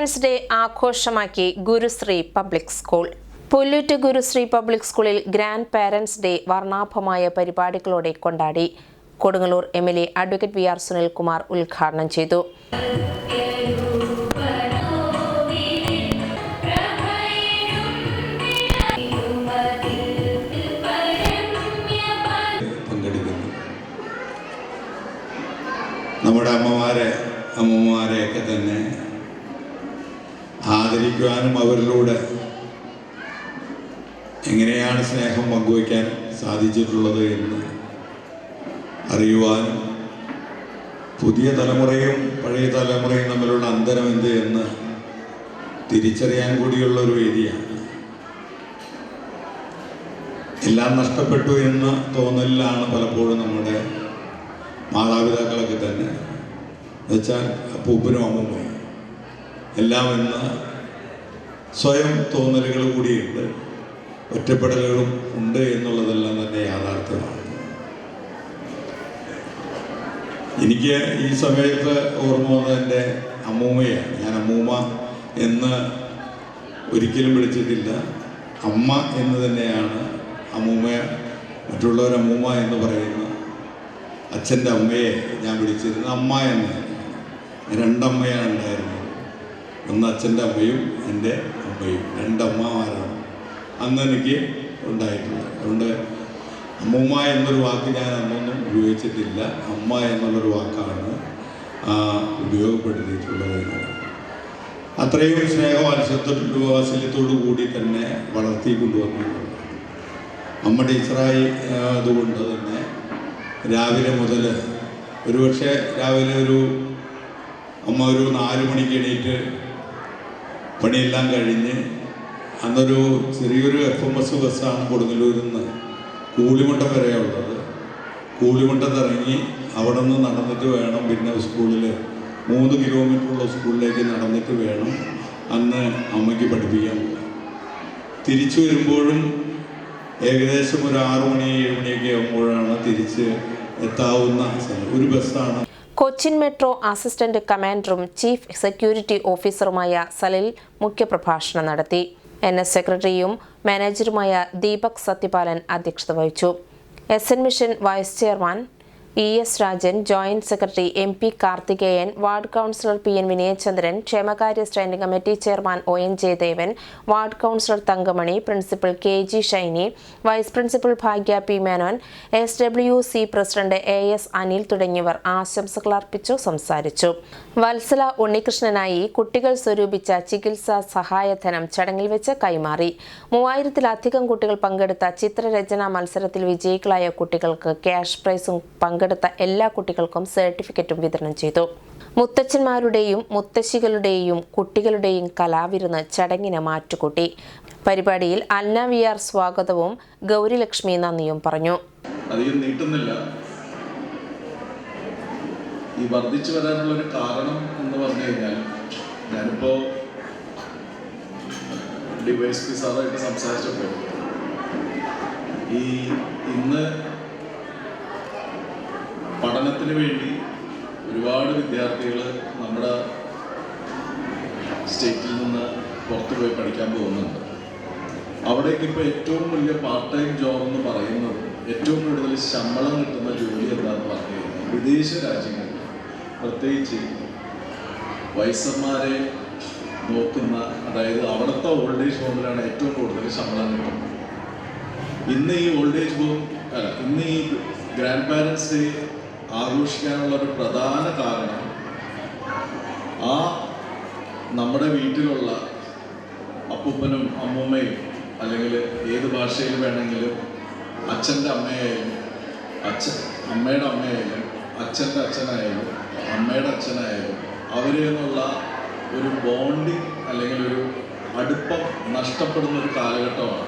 Grand day ആഘോഷമാക്കി Gurusree public school Pulloot Gurusree public സ്കൂളിൽ grand parents day വർണാഭമായ പരിപാടികളോടെ കൊണ്ടാടി. Kodungallur M L A advocate V R Sunilkumar ഉദ്ഘാടനം ചെയ്തു. നമ്മുടെ അമ്മമാരെ അമ്മമാരെയൊക്കെ തന്നെ ആദരിക്കുവാനും അവരിലൂടെ എങ്ങനെയാണ് സ്നേഹം പങ്കുവയ്ക്കാൻ സാധിച്ചിട്ടുള്ളത് എന്ന് അറിയുവാനും പുതിയ തലമുറയും പഴയ തലമുറയും തമ്മിലുള്ള അന്തരം എന്ത് എന്ന് തിരിച്ചറിയാൻ കൂടിയുള്ള ഒരു വേദിയാണ്. എല്ലാം നഷ്ടപ്പെട്ടു എന്ന് തോന്നലിലാണ് പലപ്പോഴും നമ്മുടെ മാതാപിതാക്കളൊക്കെ തന്നെ. എന്നുവെച്ചാൽ അപ്പൂപ്പനും അമ്മൂമ്മയും. എല്ലാം എന്ന സ്വയം തോന്നലുകൾ കൂടിയുണ്ട്. ഒറ്റപ്പെടലുകളും ഉണ്ട് എന്നുള്ളതെല്ലാം തന്നെ യാഥാർത്ഥ്യമാണ്. എനിക്ക് ഈ സമയത്ത് ഓർമ്മ വന്നത് എന്റെ അമ്മൂമ്മയാണ്. ഞാൻ അമ്മൂമ്മ എന്ന് ഒരിക്കലും വിളിച്ചിട്ടില്ല. അമ്മ എന്ന് തന്നെയാണ് അമ്മൂമ്മ മറ്റുള്ളവർ അമ്മൂമ്മ എന്ന് പറയുന്ന അച്ഛന്റെ അമ്മയെ ഞാൻ വിളിച്ചിരുന്നത്. അമ്മ എന്ന് രണ്ടമ്മയാണ് ഉണ്ടായിരുന്നത്. ഒന്ന് അച്ഛന്റെ അമ്മയും എന്റെ അമ്മയും രണ്ടമ്മമാരാണ് അന്ന് എനിക്ക് ഉണ്ടായിട്ടുള്ളത്. അതുകൊണ്ട് അമ്മൂമ്മ എന്നൊരു വാക്ക് ഞാൻ അന്നൊന്നും ഉപയോഗിച്ചിട്ടില്ല. അമ്മ എന്നുള്ളൊരു വാക്കാണ് ഉപയോഗപ്പെടുത്തിയിട്ടുള്ളത്. അത്രയും അനുസരിച്ചിട്ടുള്ള വാത്സല്യത്തോടു കൂടി തന്നെ വളർത്തി കൊണ്ടുവന്നിട്ടുണ്ട്. അമ്മ ടീച്ചറായി അതുകൊണ്ട് തന്നെ രാവിലെ മുതൽ ഒരുപക്ഷെ രാവിലെ ഒരു അമ്മ ഒരു നാല് മണിക്ക് എണീറ്റ് പണിയെല്ലാം കഴിഞ്ഞ് അന്നൊരു ചെറിയൊരു എഫ് എം എസ് ബസ്സാണ് കൊടുങ്ങല്ലൂരിൽ നിന്ന് കൂളിമണ്ടം വരെയുള്ളത് കൂളിമണ്ടത്ത് ഇറങ്ങി അവിടെ നിന്ന് നടന്നിട്ട് വേണം പിന്നെ സ്കൂളിൽ മൂന്ന് കിലോമീറ്ററുള്ള സ്കൂളിലേക്ക് നടന്നിട്ട് വേണം അന്ന് അമ്മയ്ക്ക് പഠിപ്പിക്കാൻ തിരിച്ചു വരുമ്പോഴും ഏകദേശം ഒരു ആറു മണി ഏഴ് മണിയൊക്കെ ആകുമ്പോഴാണ് തിരിച്ച് എത്താവുന്ന ഒരു ബസ്സാണ് കൊച്ചിൻ മെട്രോ അസിസ്റ്റന്റ് കമാൻഡറും ചീഫ് സെക്യൂരിറ്റി ഓഫീസറുമായ സലിൽ മുഖ്യപ്രഭാഷണം നടത്തി. എൻ എസ് സെക്രട്ടറിയും മാനേജറുമായ ദീപക് സത്യപാലൻ അധ്യക്ഷത വഹിച്ചു. S N mission vice chairman E S Rajan joint secretary M P Karthikeyan ward councillor P N Vinayachandran ക്ഷേമകാര്യ standing committee chairman O N Jayadevan ward councillor Thankamani principal K G Shiny vice principal Bhagya P Menon S W C president A S Anil തുടങ്ങിയവർ ആശംസകൾ അർപ്പിച്ചു സംസാരിച്ചു. വത്സല ഉണ്ണികൃഷ്ണനായി കുട്ടികൾ സ്വരൂപിച്ച ചികിത്സാ സഹായധനം ചടങ്ങിൽ വെച്ച് കൈമാറി. മൂവായിരത്തിലധികം കുട്ടികൾ പങ്കെടുത്ത ചിത്രരചനാ മത്സരത്തിൽ വിജയികളായ കുട്ടികൾക്ക് ക്യാഷ് പ്രൈസും പങ്കെടുത്ത എല്ലാ കുട്ടികൾക്കും സർട്ടിഫിക്കറ്റും വിതരണം ചെയ്തു. മുത്തച്ഛന്മാരുടെയും മുത്തശ്ശികളുടെയും കുട്ടികളുടെയും കലാവിരുന്ന് ചടങ്ങിന് മാറ്റുകൂട്ടി. പരിപാടിയിൽ അന്ന വി ആർ സ്വാഗതവും ഗൗരിലക്ഷ്മി നന്ദിയും പറഞ്ഞു. അധികം നീട്ടുന്നില്ല. ഈ വർദ്ധിച്ചു വരാനുള്ള ഒരു കാരണം എന്ന് പറഞ്ഞു കഴിഞ്ഞാൽ ഞാനിപ്പോ ഡിവൈസ് പി സാറായിട്ട് സംസാരിച്ചപ്പോൾ ഈ ഇന്ന് പഠനത്തിന് വേണ്ടി ഒരുപാട് വിദ്യാർത്ഥികൾ നമ്മുടെ സ്റ്റേറ്റിൽ നിന്ന് പുറത്തു പോയി പഠിക്കാൻ പോകുന്നുണ്ട്. അവിടേക്ക് ഇപ്പോൾ ഏറ്റവും വലിയ പാർട്ട് ടൈം ജോബ് എന്ന് പറയുന്നത് ഏറ്റവും കൂടുതൽ ശമ്പളം കിട്ടുന്ന ജോലി എന്താണെന്ന് പറഞ്ഞു കഴിഞ്ഞാൽ വിദേശ രാജ്യങ്ങളിൽ പ്രത്യേകിച്ച് വയസ്സന്മാരെ നോക്കുന്ന അതായത് അവിടുത്തെ ഓൾഡ് ഏജ് ഹോമിലാണ് ഏറ്റവും കൂടുതൽ ശമ്പളം കിട്ടുന്നത്. ഇന്ന് ഈ ഓൾഡ് ഏജ് ഹോം ഇന്ന് ഈ ഗ്രാൻഡ് പാരൻസ് ആഘോഷിക്കാനുള്ള ഒരു പ്രധാന കാരണം ആ നമ്മുടെ വീട്ടിലുള്ള അപ്പൂപ്പനും അമ്മൂമ്മയും അല്ലെങ്കിൽ ഏത് ഭാഷയിൽ വേണമെങ്കിലും അച്ഛന്റെ അമ്മയായാലും അച്ഛൻ അമ്മയുടെ അമ്മയായാലും അച്ഛന്റെ അച്ഛനായാലും അമ്മയുടെ അച്ഛനായാലും അവരിൽ നിന്നുള്ള ഒരു ബോണ്ടിങ് അല്ലെങ്കിൽ ഒരു അടുപ്പം നഷ്ടപ്പെടുന്ന ഒരു കാലഘട്ടമാണ്.